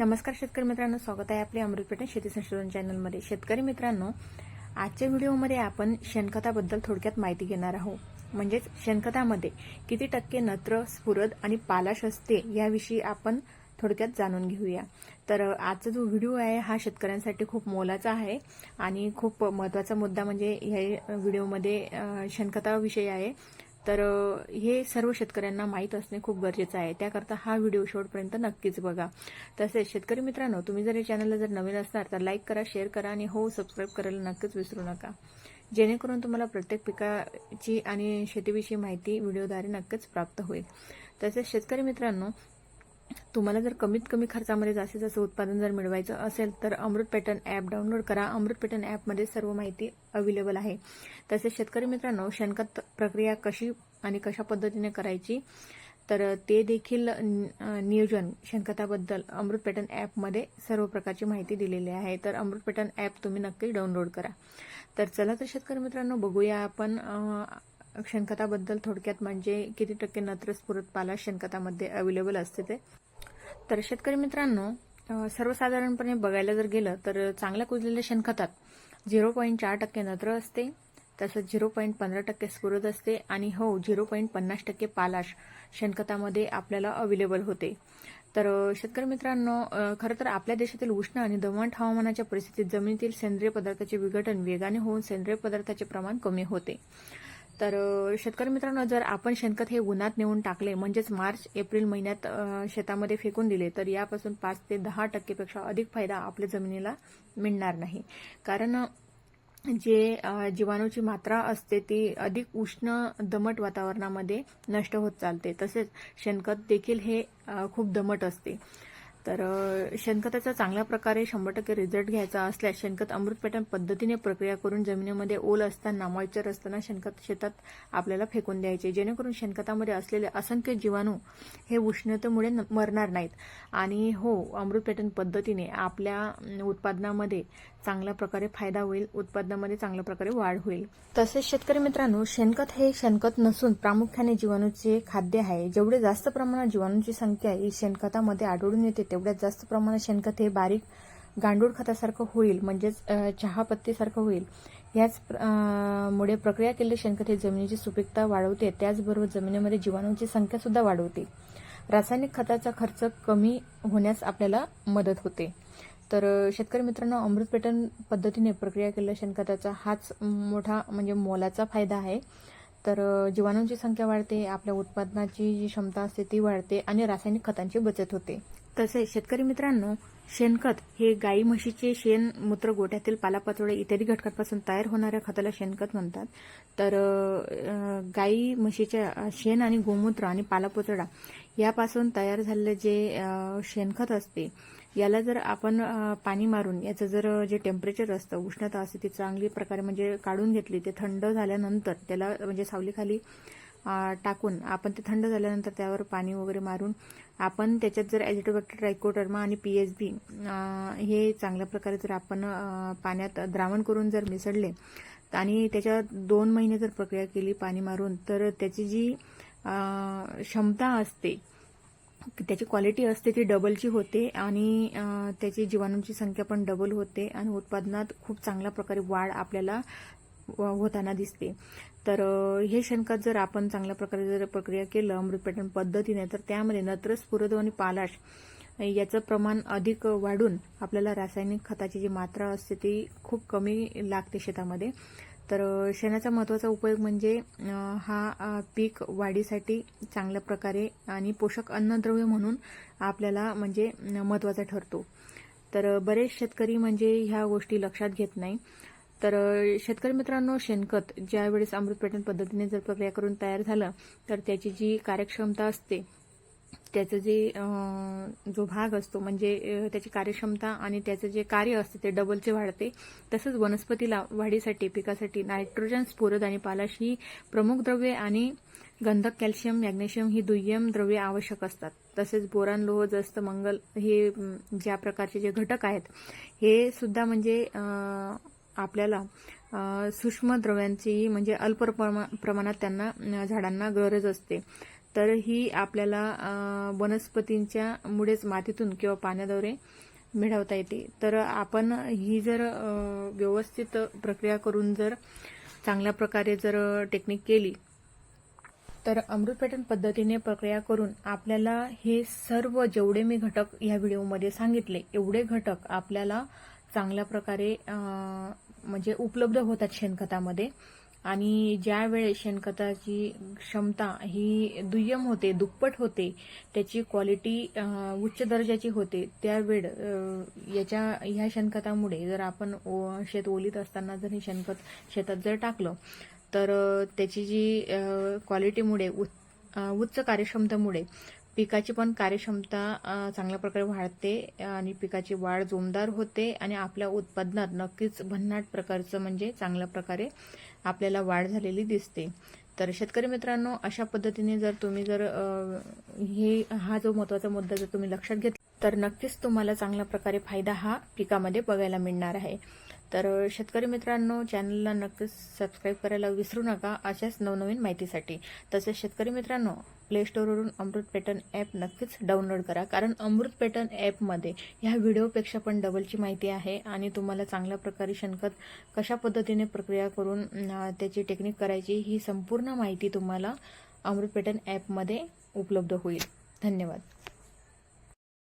नमस्कार शेतकरी मित्रांनो स्वागत आहे आपल्या अमृतपेठ शेती संशोधन चॅनलमध्ये शेतकरी मित्रांनो आजच्या व्हिडिओमध्ये आपण शेणखताबद्दल थोडक्यात माहिती घेणार आहोत. म्हणजेच शेणखतामध्ये किती टक्के नत्र स्फुरद आणि पालाश असते याविषयी आपण थोडक्यात जाणून घेऊया. तर आजचा जो व्हिडिओ आहे हा शेतकऱ्यांसाठी खूप मोलाचा आहे आणि खूप महत्त्वाचा मुद्दा म्हणजे ह्या व्हिडिओमध्ये शेणखताविषयी आहे. तर हे सर्व शेतकऱ्यांना माहीत असणे खूप गरजेचं आहे. त्याकरता हा व्हिडिओ शेवटपर्यंत नक्कीच बघा. तसेच शेतकरी मित्रांनो तुम्ही जर या चॅनलला जर नवीन असणार तर लाईक करा शेअर करा आणि हो सबस्क्राईब करायला नक्कीच विसरू नका. जेणेकरून तुम्हाला प्रत्येक पिकाची आणि शेतीविषयी माहिती व्हिडिओद्वारे नक्कीच प्राप्त होईल. तसेच शेतकरी मित्रांनो तुम्हाला जर कमीत कमी खर्चामध्ये जास्तीत जास्त उत्पादन जर मिळवायचं असेल तर अमृत पॅटर्न ॲप डाउनलोड करा. अमृत पॅटर्न ॲपमध्ये सर्व माहिती अवेलेबल आहे. तसेच शेतकरी मित्रांनो शेणखत प्रक्रिया कशी आणि कशा पद्धतीने करायची तर ते देखील नियोजन शेणखताबद्दल अमृत पॅटर्न ॲपमध्ये सर्व प्रकारची माहिती दिलेली आहे. तर अमृत पॅटर्न ॲप तुम्ही नक्की डाउनलोड करा. तर चला तर शेतकरी मित्रांनो बघूया आपण शेणखताबद्दल थोडक्यात म्हणजे किती टक्के नत्रस्फुरत पाला शेणखतामध्ये अवेलेबल असते ते? तर शेतकरी मित्रांनो सर्वसाधारणपणे बघायला जर गेलं तर चांगल्या कुजलेल्या शेणखतात झिरो पॉईंट चार टक्के नत्र असते तसंच झिरो पॉईंट पंधरा टक्के स्फुरद असते आणि हो झिरो पॉईंट पन्नास टक्के पालाश शेणखतामध्ये आपल्याला अवेलेबल होते. तर शेतकरी मित्रांनो खरं तर आपल्या देशातील उष्ण आणि दमट हवामानाच्या परिस्थितीत जमिनीतील सेंद्रिय पदार्थाचे विघटन वेगाने होऊन सेंद्रिय पदार्थाचे प्रमाण कमी होते. तर शेतकरी मित्रांनो जर आपण शेणखत हे उन्हात नेऊन टाकले म्हणजेच मार्च एप्रिल महिन्यात शेतामध्ये फेकून दिले तर यापासून पाच ते दहा टक्केपेक्षा अधिक फायदा आपल्या जमिनीला मिळणार नाही. कारण जे जीवाणूची मात्रा असते ती अधिक उष्ण दमट वातावरणामध्ये नष्ट होत चालते. तसेच शेणखत देखील हे खूप दमट असते. तर शेणखताचा चांगल्या प्रकारे शंभर टक्के रिझल्ट घ्यायचा असल्यास शेणखत अमृत पॅटर्न पद्धतीने प्रक्रिया करून जमिनीमध्ये ओल असताना मॉइश्चर असताना शेणखत शेतात आपल्याला फेकून द्यायचे. जेणेकरून शेणखतामध्ये असलेले असंख्य जीवाणू हे उष्णतेमुळे न- मरणार नाहीत. आणि हो अमृत पॅटर्न पद्धतीने आपल्या उत्पादनामध्ये चांगल्या प्रकारे फायदा होईल उत्पादनामध्ये चांगल्या प्रकारे वाढ होईल. तसेच शेतकरी मित्रांनो शेणखत हे शेणखत नसून प्रामुख्याने जीवाणूचे खाद्य आहे. जेवढे जास्त प्रमाणात जीवाणूंची संख्या ही शेणखतामध्ये आढळून येते तेवढ्यात जास्त प्रमाणात शेणखत हे बारीक गांडूळ खतासारखं होईल म्हणजेच चहापत्तीसारखं होईल. याच मुळे प्रक्रिया केलेले शेणखत हे जमिनीची सुपीकता वाढवते त्याचबरोबर जमिनीमध्ये जीवाणूंची संख्या सुद्धा वाढवते. रासायनिक खताचा खर्च कमी होण्यास आपल्याला मदत होते. तर शेतकरी मित्रांनो अमृत पेटन पद्धतीने प्रक्रिया केलेल्या शेणखताचा हाच मोठा म्हणजे मोलाचा फायदा आहे. तर जीवाणूंची संख्या वाढते आपल्या उत्पादनाची जी क्षमता असते ती वाढते आणि रासायनिक खतांची बचत होते. तसेच शेतकरी मित्रांनो शेणखत हे गाई म्हशीचे शेण मूत्र गोठ्यातील पालापाचोळे इत्यादी घटकांपासून तयार होणाऱ्या खताला शेणखत म्हणतात. तर गाई म्हशीच्या शेण आणि गोमूत्र आणि पालापाचोळा यापासून तयार झालेले जे शेणखत असते याला जर आपण पाणी मारून याचं जर जे टेम्परेचर असतं उष्णता असते ती चांगली प्रकारे म्हणजे काढून घेतली ते थंड झाल्यानंतर त्याला म्हणजे सावलीखाली टाकून आपण ते थंड झाल्यानंतर त्यावर पाणी वगैरे मारून आपण त्याच्यात जर ॲजिटोबॅक्टर ट्रायकोडर्मा आणि पी एच बी हे चांगल्या प्रकारे जर आपण पाण्यात द्रावण करून जर मिसळले आणि त्याच्यात दोन महिने जर प्रक्रिया केली पाणी मारून तर त्याची जी क्षमता असते त्याची क्वालिटी असते ती डबलची होते आणि त्याची जीवाणूंची संख्या पण डबल होते आणि उत्पादनात खूप चांगल्या प्रकारे वाढ आपल्याला होताना दिसते. तर हे शेणखत जर आपण चांगल्या प्रकारे जर प्रक्रिया केलं अमृत पॅटर्न पद्धतीने तर त्यामध्ये नत्र स्फुरद आणि पालाश याचं प्रमाण अधिक वाढून आपल्याला रासायनिक खताची जी मात्रा असते ती खूप कमी लागते शेतामध्ये. तर शेणाचा महत्त्वाचा उपयोग म्हणजे हा पीक वाढीसाठी चांगल्या प्रकारे आणि पोषक अन्नद्रव्य म्हणून आपल्याला म्हणजे महत्त्वाचा ठरतो. तर बरेच शेतकरी म्हणजे ह्या गोष्टी लक्षात घेत नाही. तर शेतकरी मित्रांनो शेणखत ज्यावेळेस अमृत पद्धतीने जर प्रक्रिया करून तयार झालं तर त्याची जी कार्यक्षमता असते त्याचं जे जो भाग असतो म्हणजे त्याची कार्यक्षमता आणि त्याचं जे कार्य असते ते डबलचे वाढते. तसंच वनस्पतीला वाढीसाठी पिकासाठी नायट्रोजन स्फुरद आणि पालाश ही प्रमुख द्रव्ये आणि गंधक कॅल्शियम मॅग्नेशियम ही दुय्यम द्रव्ये आवश्यक असतात. तसेच बोरान लोह जस्त मंगल हे ज्या प्रकारचे जे घटक आहेत हे सुद्धा म्हणजे आपल्याला सूक्ष्मद्रव्यांचीही सूक्ष्म म्हणजे अल्प प्रमा- प्रमाणात त्यांना झाडांना गरज असते. तर ही आपल्याला वनस्पतींच्या मुळेच मातीतून किंवा पाण्याद्वारे मिळवता येते. तर आपण ही जर व्यवस्थित प्रक्रिया करून जर चांगल्या प्रकारे जर टेक्निक केली तर अमृत पॅटर्न पद्धतीने प्रक्रिया करून आपल्याला हे सर्व जेवढे मी घटक या व्हिडिओमध्ये सांगितले एवढे घटक आपल्याला चांगल्या प्रकारे म्हणजे उपलब्ध होतात शेणखतामध्ये. आणि ज्या वेळेस शेणखताची क्षमता ही दुय्यम होते दुप्पट होते त्याची क्वालिटी उच्च दर्जाची होते त्यावेळ याच्या ह्या शेणखतामुळे जर आपण ओ- शेत ओलीत असताना जर हे शेणखत शेतात जर टाकलं तर त्याची जी क्वालिटीमुळे उच्च कार्यक्षमतेमुळे पिकाची पण कार्यक्षमता चांगल्या प्रकारे वाढते आणि पिकाची वाढ जोमदार होते आणि आपल्या उत्पादनात नक्कीच भन्नाट प्रकारचं म्हणजे चांगल्या प्रकारे आपल्याला वाढ झालेली दिसते. तर शेतकरी मित्रांनो अशा पद्धतीने जर तुम्ही जर हे हा जो महत्त्वाचा मुद्दा जर तुम्ही लक्षात घेतला तर नक्कीच तुम्हाला चांगल्या प्रकारे फायदा हा पिकामध्ये बघायला मिळणार आहे. तर शेतकरी मित्रांनो चॅनलला नक्कीच सबस्क्राईब करायला विसरू नका अशाच नवनवीन माहितीसाठी. तसेच शेतकरी मित्रांनो प्ले स्टोरवरून अमृत पॅटर्न ॲप नक्कीच डाउनलोड करा. कारण अमृत पॅटर्न ॲपमध्ये ह्या व्हिडिओपेक्षा पण डबलची माहिती आहे आणि तुम्हाला चांगल्या प्रकारे शेणखत कशा पद्धतीने प्रक्रिया करून त्याची टेक्निक करायची ही संपूर्ण माहिती तुम्हाला अमृत पॅटर्न ॲपमध्ये उपलब्ध होईल. धन्यवाद.